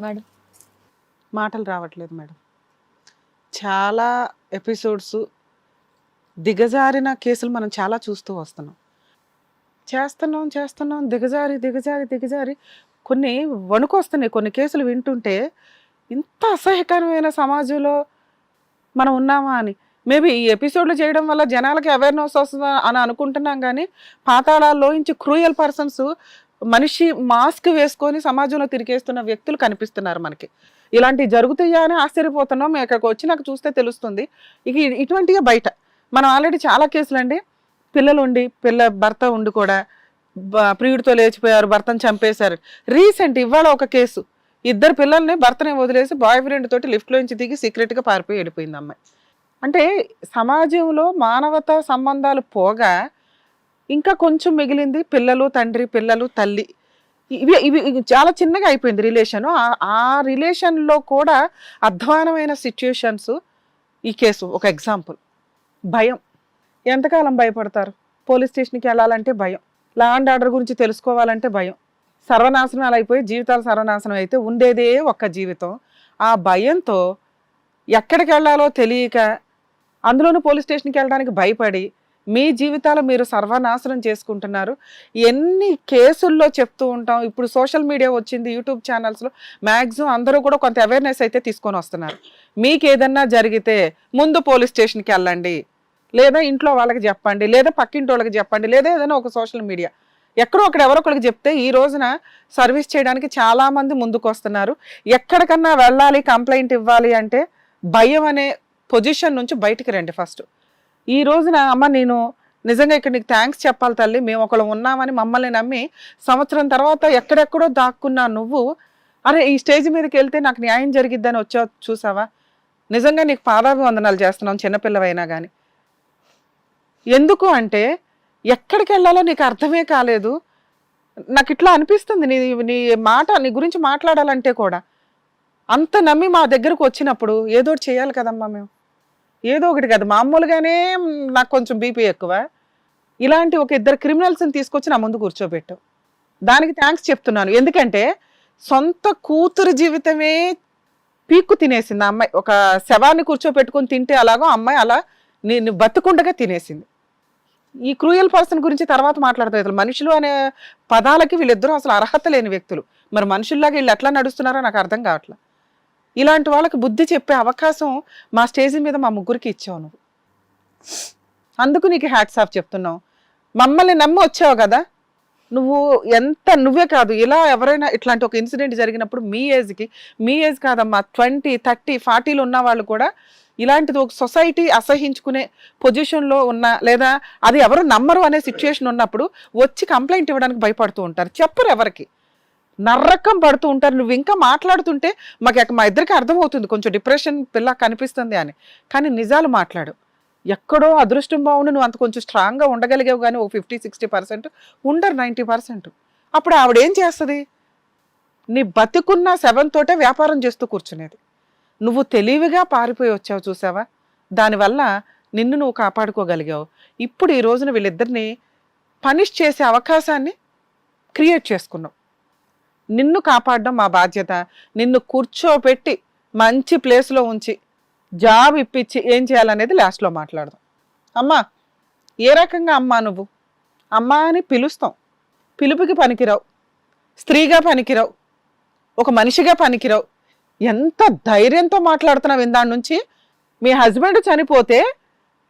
Madam. మాటలు రావట్లేదు madam. చాలా ఎపిసోడ్స్ దిగజారిన కేసులు మనం చాలా చూస్తూ వస్తున్నాం. చేస్తున్నాం చేస్తున్నాం దిగజారి దిగజారి దిగజారి కొన్ని వణుకు వస్తున్నాయి కొన్ని కేసులు వింటుంటే ఇంత అసహ్యకరమైన సమాజంలో మనం ఉన్నామా అని. మేబీ ఈ ఎపిసోడ్లు చేయడం వల్ల జనాలకి అవేర్నెస్ వస్తుందా అని అనుకుంటున్నాం కానీ పాతాళాల్లోంచి క్రూయల్ పర్సన్స్ మనిషి మాస్క్ వేసుకొని సమాజంలో తిరిగేస్తున్న వ్యక్తులు కనిపిస్తున్నారు మనకి. ఇలాంటివి జరుగుతాయా అని ఆశ్చర్యపోతున్నాం. ఇక్కడికి వచ్చి నాకు చూస్తే తెలుస్తుంది. ఇక ఇటువంటివే బయట. మనం ఆల్రెడీ చాలా కేసులు అండి. పిల్లలు ఉండి పిల్ల భర్త ఉండి కూడా ప్రియుడితో లేచిపోయారు భర్తను చంపేశారు. రీసెంట్ ఇవాళ ఒక కేసు. ఇద్దరు పిల్లల్ని భర్తని వదిలేసి బాయ్ ఫ్రెండ్ తోటి లిఫ్ట్లో నుంచి దిగి సీక్రెట్గా పారిపోయి వెళ్ళిపోయింది అమ్మాయి. అంటే సమాజంలో మానవతా సంబంధాలు పోగా ఇంకా కొంచెం మిగిలింది పిల్లలు తండ్రి పిల్లలు తల్లి. ఇవి ఇవి ఇవి చాలా చిన్నగా అయిపోయింది రిలేషన్. ఆ రిలేషన్లో కూడా అధ్వానమైన సిచ్యుయేషన్స్ ఈ కేసు. ఒక ఎగ్జాంపుల్. భయం. ఎంతకాలం భయపడతారు? పోలీస్ స్టేషన్కి వెళ్ళాలంటే భయం. లా అండ్ ఆర్డర్ గురించి తెలుసుకోవాలంటే భయం. సర్వనాశనాలు అయిపోయి జీవితాలు సర్వనాశనం అయితే ఉండేదే ఒక్క జీవితం. ఆ భయంతో ఎక్కడికి వెళ్ళాలో తెలియక అందులోనూ పోలీస్ స్టేషన్కి వెళ్ళడానికి భయపడి మీ జీవితాలు మీరు సర్వనాశనం చేసుకుంటున్నారు. ఎన్ని కేసుల్లో చెప్తూ ఉంటాం. ఇప్పుడు సోషల్ మీడియా వచ్చింది యూట్యూబ్ ఛానల్స్లో మ్యాక్సిమం అందరూ కూడా కొంత అవేర్నెస్ అయితే తీసుకొని వస్తున్నారు. మీకు ఏదన్నా జరిగితే ముందు పోలీస్ స్టేషన్కి వెళ్ళండి. లేదా ఇంట్లో వాళ్ళకి చెప్పండి లేదా పక్కింటి వాళ్ళకి చెప్పండి లేదా ఏదైనా ఒక సోషల్ మీడియా. ఎక్కడో అక్కడ ఎవరో ఒకరికి చెప్తే ఈ రోజున సర్వీస్ చేయడానికి చాలామంది ముందుకు వస్తున్నారు ఎక్కడికన్నా వెళ్ళాలి కంప్లైంట్ ఇవ్వాలి అంటే భయం అనే పొజిషన్ నుంచి బయటికి రండి ఫస్ట్. ఈ రోజున అమ్మ నేను నిజంగా ఇక్కడ నీకు థ్యాంక్స్ చెప్పాలి తల్లి. మేము ఒకళ్ళు ఉన్నామని మమ్మల్ని నమ్మి సంవత్సరం తర్వాత ఎక్కడెక్కడో దాక్కున్నా నువ్వు అరే ఈ స్టేజ్ మీదకి వెళ్తే నాకు న్యాయం జరిగిద్దని వచ్చా చూసావా? నిజంగా నీకు పాదాభివందనాలు చేస్తున్నాం చిన్నపిల్లవైనా కానీ ఎందుకు అంటే ఎక్కడికి వెళ్ళాలో నీకు అర్థమే కాలేదు. నాకు ఇట్లా అనిపిస్తుంది నీ నీ మాట నీ గురించి మాట్లాడాలంటే కూడా. అంత నమ్మి మా దగ్గరకు వచ్చినప్పుడు ఏదో చేయాలి కదమ్మా మేము. ఏదో ఒకటి కదా. మామూలుగానే నాకు కొంచెం బీపీ ఎక్కువ. ఇలాంటి ఒక ఇద్దరు క్రిమినల్స్ని తీసుకొచ్చి నా ముందు కూర్చోబెట్టు. దానికి థ్యాంక్స్ చెప్తున్నాను. ఎందుకంటే సొంత కూతురు జీవితమే పీక్కు తినేసింది ఆ అమ్మాయి. ఒక శవాన్ని కూర్చోపెట్టుకొని తింటే అలాగో అమ్మాయి అలా నేను బతుకుండగా తినేసింది. ఈ క్రూయల్ పర్సన్ గురించి తర్వాత మాట్లాడతారు అసలు మనుషులు అనే పదాలకి వీళ్ళిద్దరూ అసలు అర్హత లేని వ్యక్తులు. మరి మనుషుల్లాగా వీళ్ళు ఎట్లా నడుస్తున్నారో నాకు అర్థం కావట్లేదు ఇలాంటి వాళ్ళకి బుద్ధి చెప్పే అవకాశం మా స్టేజ్ మీద మా ముగ్గురికి ఇచ్చావు నువ్వు. అందుకు నీకు హ్యాట్స్ ఆఫ్ చెప్తున్నావు. మమ్మల్ని నమ్మి వచ్చావు కదా? నువ్వు ఎంత నువ్వే కాదు ఇలా ఎవరైనా ఇట్లాంటి ఒక ఇన్సిడెంట్ జరిగినప్పుడు మీ ఏజ్కి మీ ఏజ్ కాదమ్మా ట్వంటీ థర్టీ ఫార్టీలు ఉన్న వాళ్ళు కూడా ఇలాంటిది ఒక సొసైటీ అసహించుకునే పొజిషన్లో ఉన్న లేదా అది ఎవరు నమ్మరు అనే సిచ్యుయేషన్ ఉన్నప్పుడు వచ్చి కంప్లైంట్ ఇవ్వడానికి భయపడుతూ ఉంటారు. చెప్పరు ఎవరికి. నర్రకం పడుతూ ఉంటారు. నువ్వు ఇంకా మాట్లాడుతుంటే మాకు మా ఇద్దరికి అర్థమవుతుంది. కొంచెం డిప్రెషన్ పిల్ల కనిపిస్తుంది అని. కానీ నిజాలు మాట్లాడు. ఎక్కడో అదృష్టం బాగుండు నువ్వు అంత కొంచెం స్ట్రాంగ్గా ఉండగలిగావు కానీ ఒక ఫిఫ్టీ సిక్స్టీ పర్సెంట్ ఉండరు నైంటీ పర్సెంట్. అప్పుడు ఆవిడ ఏం చేస్తుంది? నీ బతికున్న సెవెన్ తోటే వ్యాపారం చేస్తూ కూర్చునేది. నువ్వు తెలివిగా పారిపోయి వచ్చావు చూసావా? దానివల్ల నిన్ను నువ్వు కాపాడుకోగలిగావు. ఇప్పుడు ఈ రోజున వీళ్ళిద్దరిని పనిష్ చేసే అవకాశాన్ని క్రియేట్ చేసుకున్నావు. నిన్ను కాపాడడం మా బాధ్యత. నిన్ను కూర్చోపెట్టి మంచి ప్లేస్లో ఉంచి జాబ్ ఇప్పించి ఏం చేయాలనేది లాస్ట్లో మాట్లాడదాం. అమ్మా ఏ రకంగా అమ్మా నువ్వు? అమ్మా అని పిలుస్తాం. పిలుపుకి పనికిరావు. స్త్రీగా పనికిరావు. ఒక మనిషిగా పనికిరావు. ఎంత ధైర్యంతో మాట్లాడుతున్నావు ఇందాడి నుంచి. మీ హస్బెండ్ చనిపోతే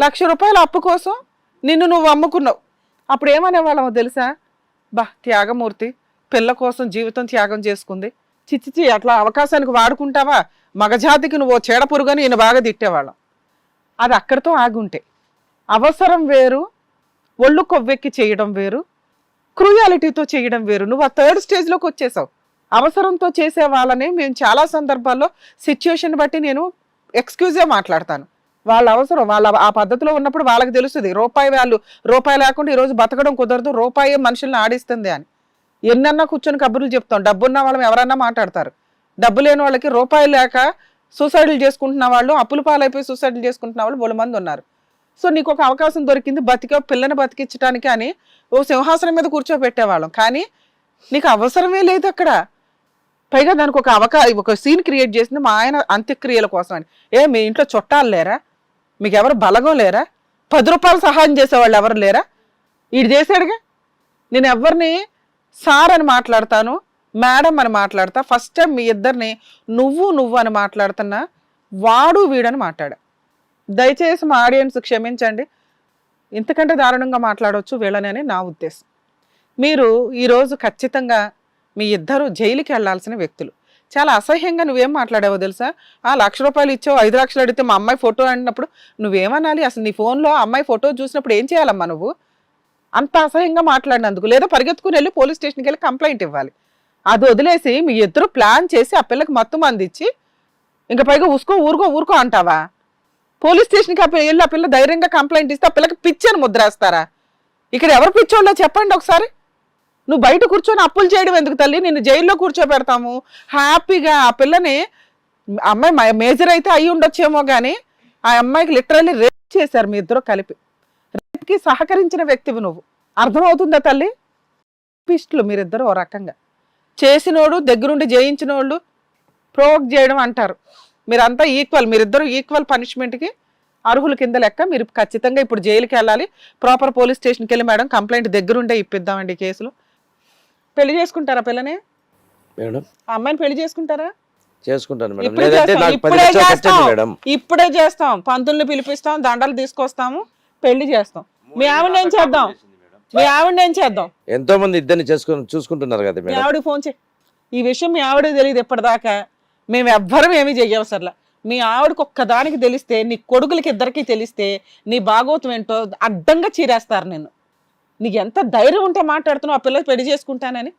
లక్ష రూపాయల అప్పు కోసం నిన్ను నువ్వు అమ్ముకున్నావు. అప్పుడు ఏమనేవాళ్ళమో తెలుసా? బా త్యాగమూర్తి. పిల్ల కోసం జీవితం త్యాగం చేసుకుంది. చిచ్చిచి అట్లా అవకాశానికి వాడుకుంటావా? మగజాతికి నువ్వు ఓ చీడ పురుగని ఈయన బాగా తిట్టేవాళ్ళం. అది అక్కడితో ఆగుంటే. అవసరం వేరు ఒళ్ళు కొవ్వెక్కి చేయడం వేరు క్రూయాలిటీతో చేయడం వేరు. నువ్వు ఆ థర్డ్ స్టేజ్లోకి వచ్చేసావు. అవసరంతో చేసే వాళ్ళని మేము చాలా సందర్భాల్లో సిచ్యుయేషన్ బట్టి నేను ఎక్స్క్యూజే మాట్లాడతాను. వాళ్ళ అవసరం వాళ్ళ ఆ పద్ధతిలో ఉన్నప్పుడు వాళ్ళకి తెలుస్తుంది. రూపాయి వాళ్ళు రూపాయి లేకుండా ఈరోజు బతకడం కుదరదు రూపాయి మనుషుల్ని ఆడిస్తుంది అని. ఎన్నన్నా కూర్చొని కబుర్లు చెప్తాం. డబ్బున్న వాళ్ళం ఎవరన్నా మాట్లాడతారు. డబ్బు లేని వాళ్ళకి రూపాయి లేక సూసైడ్లు చేసుకుంటున్న వాళ్ళు అప్పులు పాలైపోయి సూసైడ్లు చేసుకుంటున్న వాళ్ళు బోలు మంది ఉన్నారు. సో నీకు ఒక అవకాశం దొరికింది బతిక పిల్లని బతికించడానికి అని ఓ సింహాసనం మీద కూర్చోబెట్టేవాళ్ళం. కానీ నీకు అవసరమే లేదు అక్కడ. పైగా దానికి ఒక అవకా ఒక సీన్ క్రియేట్ చేసింది మా ఆయన అంత్యక్రియల కోసం అని. ఏ మీ ఇంట్లో చుట్టాలు లేరా? మీకు ఎవరు బలగం లేరా? పది రూపాయలు సహాయం చేసేవాళ్ళు ఎవరు లేరా? ఈడు చేశాడుగా? నేను ఎవరిని సార్ అని మాట్లాడతాను మేడం అని మాట్లాడతా. ఫస్ట్ టైం మీ ఇద్దరిని నువ్వు నువ్వు అని మాట్లాడుతున్నా వాడు వీడని మాట్లాడా. దయచేసి మా ఆడియన్స్ క్షమించండి. ఇంతకంటే దారుణంగా మాట్లాడవచ్చు వీళ్ళని అని నా ఉద్దేశం. మీరు ఈరోజు ఖచ్చితంగా మీ ఇద్దరు జైలుకి వెళ్ళాల్సిన వ్యక్తులు. చాలా అసహ్యంగా నువ్వేం మాట్లాడావో తెలుసా? ఆ లక్ష రూపాయలు ఇచ్చావు ఐదు లక్షలు అడిగితే మా అమ్మాయి ఫోటో అన్నప్పుడు నువ్వేమనాలి? అసలు నీ ఫోన్లో అమ్మాయి ఫోటో చూసినప్పుడు ఏం చేయాలమ్మా నువ్వు? అంత అసహ్యంగా మాట్లాడినందుకు లేదా పరిగెత్తుకుని వెళ్ళి పోలీస్ స్టేషన్కి వెళ్ళి కంప్లైంట్ ఇవ్వాలి. అది వదిలేసి మీ ఇద్దరు ప్లాన్ చేసి ఆ పిల్లకి మత్తు అందించి ఇంక ఇంకా పైగా ఉసుకో ఊరుకో ఊరుకో అంటావా? పోలీస్ స్టేషన్కి ఆ పిల్ల వెళ్ళి ఆ పిల్ల ధైర్యంగా కంప్లైంట్ ఇస్తే ఆ పిల్లకి పిచ్చని ముద్రేస్తారా ఇక్కడ ఎవరు పిచ్చోళ్ళో చెప్పండి ఒకసారి. నువ్వు బయట కూర్చొని అప్పులు చేయడం ఎందుకు తల్లి? నిన్ను జైల్లో కూర్చోబెడతాము. హ్యాపీగా ఆ పిల్లని అమ్మాయి మేజర్ అయితే అయి ఉండొచ్చేమో కానీ ఆ అమ్మాయికి లిటరల్లీ రేప్ చేశారు మీ ఇద్దరు కలిపి. రేప్కి సహకరించిన వ్యక్తివి నువ్వు. అర్థమవుతుందా తల్లి? పిస్టులు మీరిద్దరు ఓ రకంగా. చేసినోడు దగ్గరుండి జయించినోళ్ళు ప్రోవోక్ చేయడం అంటారు. మీరంతా ఈక్వల్ మీరిద్దరు ఈక్వల్ పనిష్మెంట్కి అర్హుల కింద లెక్క మీరు ఖచ్చితంగా ఇప్పుడు జైలుకి వెళ్ళాలి. ప్రాపర్ పోలీస్ స్టేషన్కి వెళ్ళి మేడం కంప్లైంట్ దగ్గరుండే ఇప్పిద్దామండి కేసులు. పెళ్ళి చేసుకుంటారా పిల్లని? మేడం. ఆ అమ్మాయిని పెళ్ళి చేసుకుంటారా? చేసుకుంటాను మేడం. ఇప్పుడే లేదంటే చేస్తాం, నాకు పది ఇప్పుడే లక్షలు చేస్తాం. కట్టండి మేడం. ఇప్పుడే చేస్తాం. పంతుల్ని పిలిపిస్తాం దండలు తీసుకొస్తాము పెళ్ళి చేస్తాం. మీ ఆవిడ ఏం చేద్దాం. మీ ఆవిడ ఏం చేద్దాం. ఎంతో మంది ఇద్దరిని చేసుకుని చూసుకుంటున్నారు కదా మీ మేడం. ఆవిడకి ఫోన్ చే ఈ విషయం మీ ఆవిడకి తెలియదు ఇప్పటిదాకా. మేము ఎవ్వరం ఏమీ చెయ్యవసరలా మీ ఆవిడకి ఒక్కదానికి తెలిస్తే నీ కొడుకులకి ఇద్దరికి తెలిస్తే నీ భాగోతం ఏంటో అడ్డంగా చీరేస్తారు నేను నీకు ఎంత ధైర్యం ఉంటే మాట్లాడుతున్నావు ఆ పిల్లకి పెళ్ళి చేసుకుంటానని?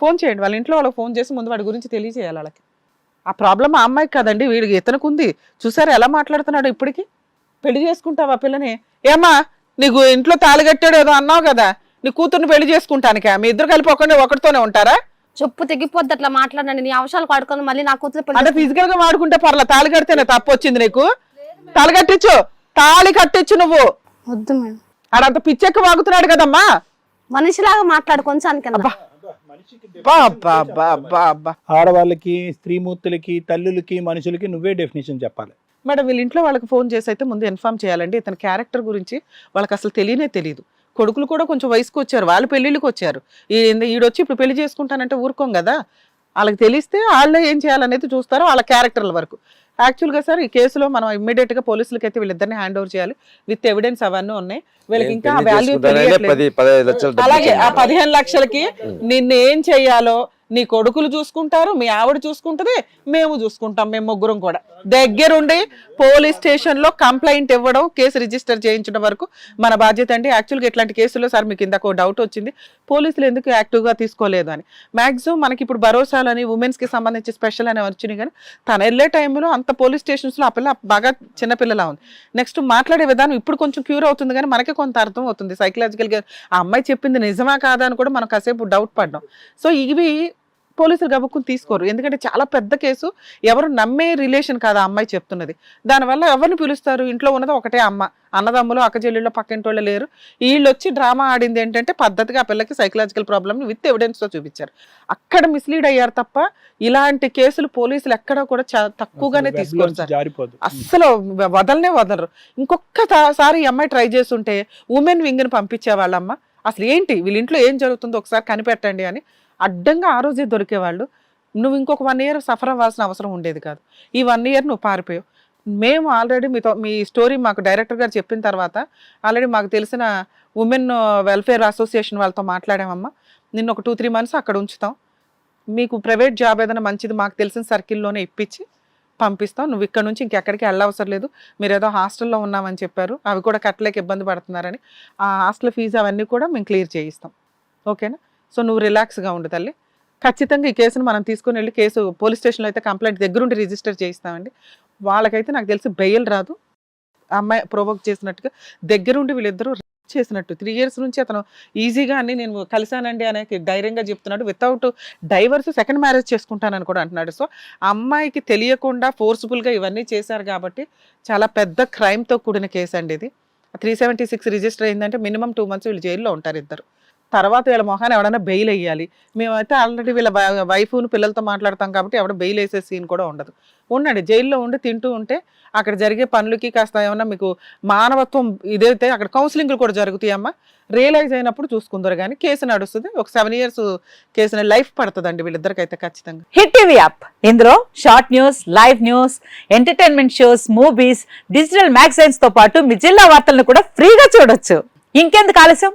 ఫోన్ చేయండి వాళ్ళ ఇంట్లో వాళ్ళకి ఫోన్ చేసి ముందు వాడి గురించి తెలియజేయాలి వాళ్ళకి. ఆ ప్రాబ్లం ఆ అమ్మాయికి కదండి వీడికి ఇతనికి ఉంది. చూసారా ఎలా మాట్లాడుతున్నాడు ఇప్పటికి? పెళ్ళి చేసుకుంటావా పిల్లని? ఏమ్మా నీకు ఇంట్లో తాళి కట్టాడు ఏదో అన్నావు కదా? నీ కూతుర్ని పెళ్ళి చేసుకుంటానికా? మీ ఇద్దరు కలిపి ఒకరిని ఒకటితోనే ఉంటారా? చెప్పు తెగిపోద్ది అట్లా మాట్లాడండి. నీ అవసరాలు వాడుకొని మళ్ళీ నా కూతురు పెళ్ళి అంటే ఫిజికల్గా వాడుకుంటే పర్లా తాళి కడితేనే తప్పు వచ్చింది నీకు? తాళి కట్టించు తాళి కట్టించు నువ్వు. వద్దు మేడం. ఆడంత పిచ్చెక్క వాగుతున్నాడు కదమ్మా. మనిషిలాగా మాట్లాడు కొంచానికన్నా అబ్బా. అబ్బా, అబ్బా, అబ్బా, అబ్బా, అబ్బా. ఆడవాళ్ళకి స్త్రీమూర్తులకి తల్లులకి మనుషులకి నువ్వే డెఫినేషన్ చెప్పాలి. మేడం వీళ్ళ ఇంట్లో వాళ్ళకి ఫోన్ చేసి అయితే ముందు ఇన్ఫార్మ్ చేయాలండి. ఇతని క్యారెక్టర్ గురించి వాళ్ళకి అసలు తెలియనే తెలియదు కొడుకులు కూడా కొంచెం వయసుకు వచ్చారు వాళ్ళు పెళ్ళిళ్ళకి వచ్చారు. ఈడొచ్చి ఇప్పుడు పెళ్ళి చేసుకుంటానంటే ఊరుకోం కదా? వాళ్ళకి తెలిస్తే వాళ్ళే ఏం చేయాలనేది చూస్తారు వాళ్ళ క్యారెక్టర్ల వరకు. యాక్చువల్గా సార్ ఈ కేసులో మనం ఇమ్మీడియట్గా పోలీసులకి అయితే వీళ్ళిద్దరిని హ్యాండ్ ఓవర్ చేయాలి. విత్ ఎవిడెన్స్ అవన్నీ ఉన్నాయి. వీళ్ళకి ఇంకా వాల్యూ అలాగే ఆ. పదిహేను లక్షలకి నిన్ను ఏం చెయ్యాలో నీ కొడుకులు చూసుకుంటారు మీ ఆవిడ చూసుకుంటుంది మేము చూసుకుంటాం మేము ముగ్గురం కూడా. దగ్గరుండి పోలీస్ స్టేషన్లో కంప్లైంట్ ఇవ్వడం కేసు రిజిస్టర్ చేయించడం వరకు మన బాధ్యత అండి. యాక్చువల్గా ఇట్లాంటి కేసుల్లో సార్ మీకు ఇందాక డౌట్ వచ్చింది. పోలీసులు ఎందుకు యాక్టివ్గా తీసుకోలేదు అని. మ్యాక్సిమం మనకి ఇప్పుడు భరోసాలని ఉమెన్స్కి సంబంధించి స్పెషల్ అని వచ్చినాయి కానీ తను వెళ్ళే టైంలో అంత పోలీస్ స్టేషన్స్లో ఆ పిల్ల బాగా చిన్నపిల్లలా ఉంది. నెక్స్ట్ మాట్లాడే విధానం ఇప్పుడు కొంచెం క్యూర్ అవుతుంది కానీ మనకి కొంత అర్థం అవుతుంది. సైకలాజికల్గా ఆ అమ్మాయి చెప్పింది నిజమా కాదా అని కూడా మనం కాసేపు డౌట్ పడ్డాం. సో ఇవి పోలీసులు గబుక్కుని తీసుకోరు. ఎందుకంటే చాలా పెద్ద కేసు. ఎవరు నమ్మే రిలేషన్ కాదు ఆ అమ్మాయి చెప్తున్నది. దానివల్ల ఎవరిని పిలుస్తారు? ఇంట్లో ఉన్నది ఒకటే అమ్మ. అన్నదమ్ములు అక్కచెల్లెళ్ళు పక్కింటి వాళ్ళు లేరు. వీళ్ళు వచ్చి డ్రామా ఆడింది ఏంటంటే పద్ధతిగా ఆ పిల్లకి సైకలాజికల్ ప్రాబ్లమ్ విత్ ఎవిడెన్స్తో చూపించారు. అక్కడ మిస్లీడ్ అయ్యారు తప్ప ఇలాంటి కేసులు పోలీసులు ఎక్కడ కూడా తక్కువగానే తీసుకోరు సార్. అస్సలు వదలనే వదలరు. ఇంకొకసారి ఈ అమ్మాయి ట్రై చేస్తుంటే ఉమెన్ వింగ్ని పంపించే వాళ్ళమ్మ. అసలు ఏంటి? వీళ్ళ ఇంట్లో ఏం జరుగుతుందో ఒకసారి కనిపెట్టండి అని అడ్డంగా ఆ రోజే దొరికేవాళ్ళు. నువ్వు ఇంకొక వన్ ఇయర్ సఫర్ అవ్వాల్సిన అవసరం ఉండేది కాదు. ఈ వన్ ఇయర్ నువ్వు పారిపోయావు. మేము ఆల్రెడీ మీతో మీ స్టోరీ మాకు డైరెక్టర్ గారు చెప్పిన తర్వాత ఆల్రెడీ మాకు తెలిసిన ఉమెన్ వెల్ఫేర్ అసోసియేషన్ వాళ్ళతో మాట్లాడామమ్మా. నిన్న ఒక టూ త్రీ మంత్స్ అక్కడ ఉంచుతాం. మీకు ప్రైవేట్ జాబ్ ఏదైనా మంచిది మాకు తెలిసిన సర్కిల్లోనే ఇప్పించి పంపిస్తాం. నువ్వు ఇక్కడ నుంచి ఇంకెక్కడికి వెళ్ళవసరం లేదు. మీరు ఏదో హాస్టల్లో ఉన్నామని చెప్పారు. అవి కూడా కట్టలేక ఇబ్బంది పడుతున్నారని. ఆ హాస్టల్ ఫీజు అవన్నీ కూడా మేము క్లియర్ చేయిస్తాం. ఓకేనా? సో నువ్వు రిలాక్స్గా ఉండు తల్లి. ఖచ్చితంగా ఈ కేసును మనం తీసుకుని వెళ్ళి కేసు పోలీస్ స్టేషన్లో అయితే కంప్లైంట్ దగ్గరుండి రిజిస్టర్ చేయిస్తామండి. వాళ్ళకైతే నాకు తెలిసి బెయిల్ రాదు. అమ్మాయి ప్రొవోక్ చేసినట్టుగా దగ్గరుండి వీళ్ళిద్దరూ చేసినట్టు. త్రీ ఇయర్స్ నుంచి అతను ఈజీగా అన్ని నేను కలిశానండి అనే ధైర్యంగా చెప్తున్నాడు. వితౌట్ డైవర్స్ సెకండ్ మ్యారేజ్ చేసుకుంటానని కూడా అంటున్నాడు. సో అమ్మాయికి తెలియకుండా ఫోర్స్ఫుల్గా ఇవన్నీ చేశారు కాబట్టి చాలా పెద్ద క్రైమ్తో కూడిన కేసు అండి ఇది. త్రీ సెవెంటీ సిక్స్ రిజిస్టర్ అయిందంటే మినిమం టూ మంత్స్ వీళ్ళు జైల్లో ఉంటారు ఇద్దరు. తర్వాత వీళ్ళ మొహాన్ని ఎవడైనా బెయిల్ వేయాలి మేమైతే ఆల్రెడీ వీళ్ళ వైఫ్ను పిల్లలతో మాట్లాడతాం కాబట్టి ఎవడ బెయిల్ వేసే సీన్ కూడా ఉండదు. ఉండండి జైల్లో ఉండి తింటూ ఉంటే అక్కడ జరిగే పనులకి కాస్త ఏమన్నా మీకు మానవత్వం ఇదైతే అక్కడ కౌన్సిలింగ్లు కూడా జరుగుతాయమ్మా రియలైజ్ అయినప్పుడు చూసుకుందరు కానీ కేసు నడుస్తుంది. ఒక సెవెన్ ఇయర్స్ కేసు లైఫ్ పడుతుందండి వీళ్ళిద్దరికైతే ఖచ్చితంగా. హిట్ టీవీ యాప్ ఇందులో short news live news entertainment shows movies digital మ్యాగజైన్స్తో పాటు మీ జిల్లా వార్తలను కూడా ఫ్రీగా చూడొచ్చు. ఇంకెందుకు ఆలస్యం?